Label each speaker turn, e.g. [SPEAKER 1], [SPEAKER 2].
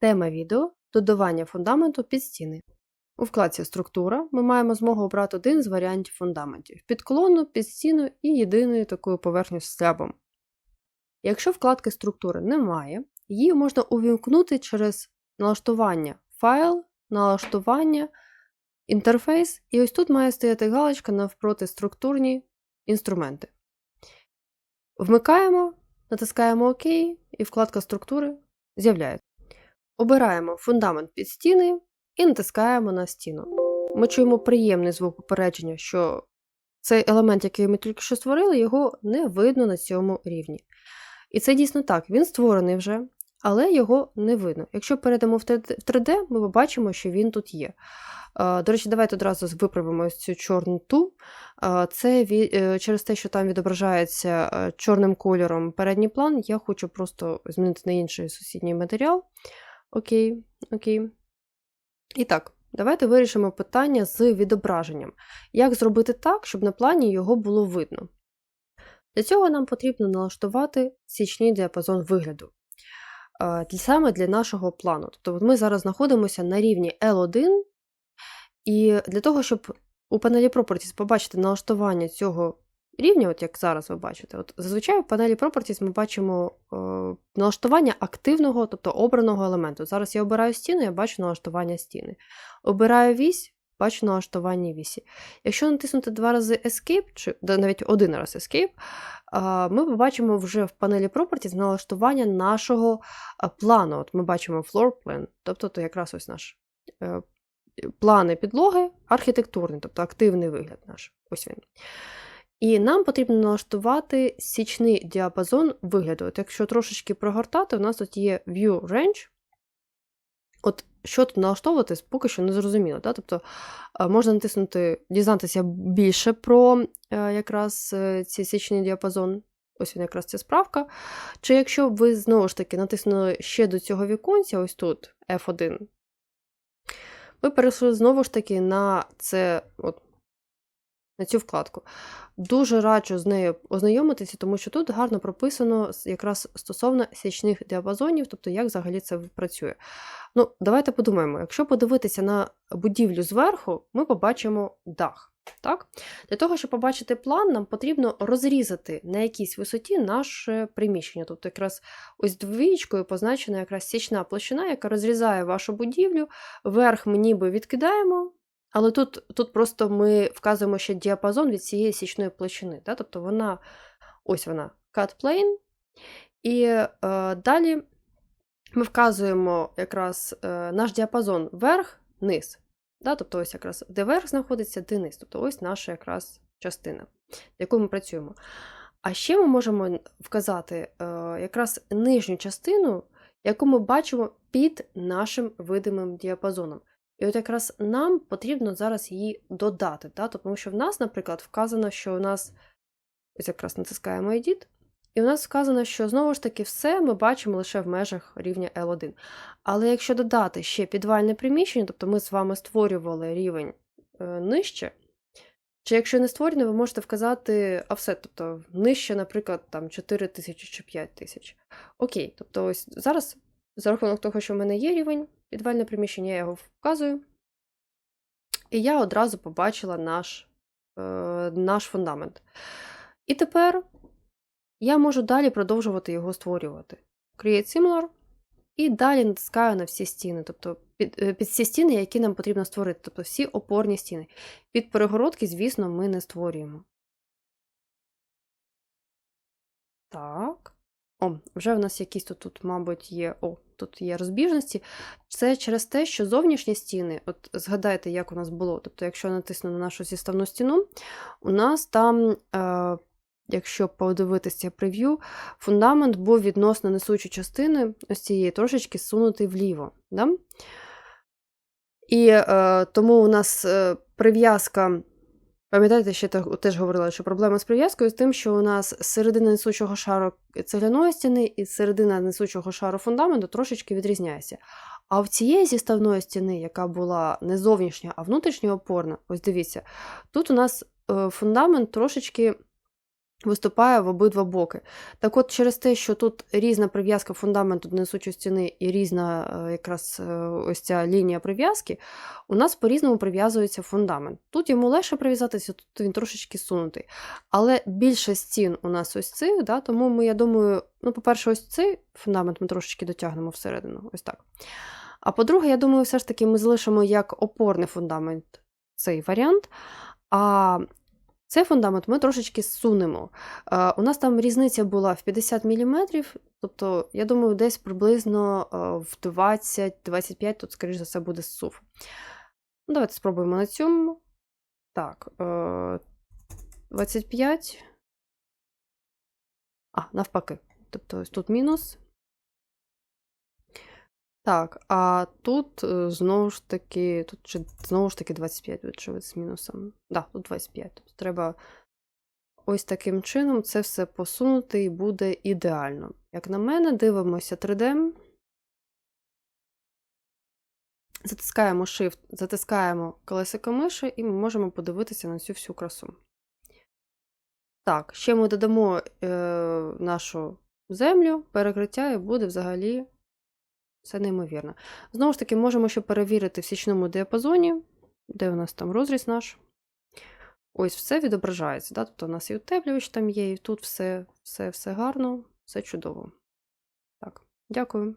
[SPEAKER 1] Тема відео додавання фундаменту під стіни. У вкладці Структура ми маємо змогу обрати один з варіантів фундаментів під колону, під стіну і єдиною такою поверхню з слябом. Якщо вкладки структури немає, її можна увімкнути через налаштування файл, налаштування, інтерфейс, і ось тут має стояти галочка навпроти структурні інструменти. Вмикаємо, натискаємо ОК, і вкладка структури з'являється. Обираємо фундамент під стіни і натискаємо на стіну. Ми чуємо приємний звук попередження, що цей елемент, який ми тільки що створили, його не видно на цьому рівні. І це дійсно так, він створений вже, але його не видно. Якщо перейдемо в 3D, ми побачимо, що він тут є. До речі, давайте одразу виправимо цю чорну ту. Це е, через те, що там відображається е, чорним кольором передній план, я хочу просто змінити на інший сусідній матеріал. Окей, окей. І так, давайте вирішимо питання з відображенням. Як зробити так, щоб на плані його було видно? Для цього нам потрібно налаштувати січний діапазон вигляду. Саме для нашого плану. Тобто ми зараз знаходимося на рівні L1, і для того, щоб у панелі Properties побачити налаштування цього рівня, от як зараз ви бачите, от зазвичай в панелі Properties ми бачимо е, налаштування активного, тобто обраного елементу. Зараз я обираю стіну, я бачу налаштування стіни. Обираю вісь, бачу налаштування вісі. Якщо натиснути два рази Escape, чи навіть один раз Escape, е, ми побачимо вже в панелі Properties налаштування нашого е, плану. От Ми бачимо floor plan, тобто то якраз ось наш. Е, плани підлоги архітектурний, тобто активний вигляд наш. Ось він. І нам потрібно налаштувати січний діапазон вигляду. От Якщо трошечки прогортати, у нас тут є View Range. От що тут налаштовувати, поки що не зрозуміло. Да? Тобто е, можна натиснути, дізнатися більше про е, якраз е, цей січний діапазон. Ось він якраз ця справка. Чи якщо ви знову ж таки натиснули ще до цього віконця, ось тут F1, ви перейшли знову ж таки на це от, на цю вкладку. Дуже раджу з нею ознайомитися, тому що тут гарно прописано якраз стосовно січних діапазонів, тобто як взагалі це працює. Ну, Давайте подумаємо: якщо подивитися на будівлю зверху, ми побачимо дах. Так? Для того, щоб побачити план, нам потрібно розрізати на якійсь висоті наше приміщення. Тобто, якраз ось двічкою позначена якраз січна площина, яка розрізає вашу будівлю, верх ми ніби відкидаємо, але тут тут просто ми вказуємо ще діапазон від цієї січної площини. Да? Тобто вона ось вона cut plane. І е, далі ми вказуємо якраз е, наш діапазон верх, низ. Да? Тобто, ось якраз де верх знаходиться, де низ. Тобто ось наша якраз частина, якою ми працюємо. А ще ми можемо вказати е, якраз нижню частину, яку ми бачимо під нашим видимим діапазоном. І от якраз нам потрібно зараз її додати. Да? Тому що в нас, наприклад, вказано, що у нас ось якраз натискаємо Edit, і у нас вказано, що знову ж таки все ми бачимо лише в межах рівня L1. Але якщо додати ще підвальне приміщення, тобто ми з вами створювали рівень е, нижче, чи якщо не створено, ви можете вказати offset, тобто нижче, наприклад, там 4 тисячі чи 5 тисяч. Окей, тобто ось зараз, за рахунок того, що в мене є рівень, підвальне приміщення, я його вказую. І я одразу побачила наш, е, наш фундамент. І тепер я можу далі продовжувати його створювати. Create Similar, і далі натискаю на всі стіни, тобто під, е, під всі стіни, які нам потрібно створити, тобто всі опорні стіни. Під перегородки, звісно, ми не створюємо. Так. О, вже в нас якісь тут, тут, мабуть, є. О, тут є розбіжності. Це через те, що зовнішні стіни, от згадайте, як у нас було. Тобто, якщо я натисну на нашу зіставну стіну, у нас там. Е, Якщо подивитися прев'ю, фундамент був відносно несучої частини ось цієї трошечки сунутий вліво. Да? І е, тому у нас е, прив'язка, пам'ятаєте, ще теж говорила, що проблема з прив'язкою з тим, що у нас середина несучого шару цегляної стіни і середина несучого шару фундаменту трошечки відрізняється. А в цієї зіставної стіни, яка була не зовнішня, а внутрішньо опорна, ось дивіться, тут у нас е, фундамент трошечки виступає в обидва боки. Так от, через те, що тут різна прив'язка фундаменту до несучої стіни і різна е, якраз е, ось ця лінія прив'язки, у нас по-різному прив'язується фундамент. Тут йому легше прив'язатися, тут він трошечки сунутий. Але більше стін у нас ось цих, да, тому ми, я думаю, ну, по-перше, ось цей фундамент ми трошечки дотягнемо всередину. Ось так. А по-друге, я думаю, все ж таки ми залишимо як опорний фундамент цей варіант. А цей фундамент ми трошечки зсунемо. Е, У нас там різниця була в 50 мм, тобто, я думаю, десь приблизно е, в 20-25 тут, скоріш за все, буде зсув. Ну, Давайте спробуємо на цьому. Так, е, 25. А, навпаки. Тобто, тут мінус. Так, а тут е, знову ж таки, тут ще знову ж таки 25 вичевид з мінусом. Да, тут 25. Тобто треба ось таким чином це все посунути і буде ідеально. Як на мене, дивимося 3D. Затискаємо Shift, затискаємо колесико миші, і ми можемо подивитися на цю всю красу. Так, ще ми додамо е, нашу землю, перекриття, і буде взагалі все неймовірно. Знову ж таки, можемо ще перевірити в січному діапазоні, де у нас там розріз наш. Ось все відображається. Да? Тобто у нас і утеплювач там є, і тут все, все, все гарно, все чудово. Так, дякую.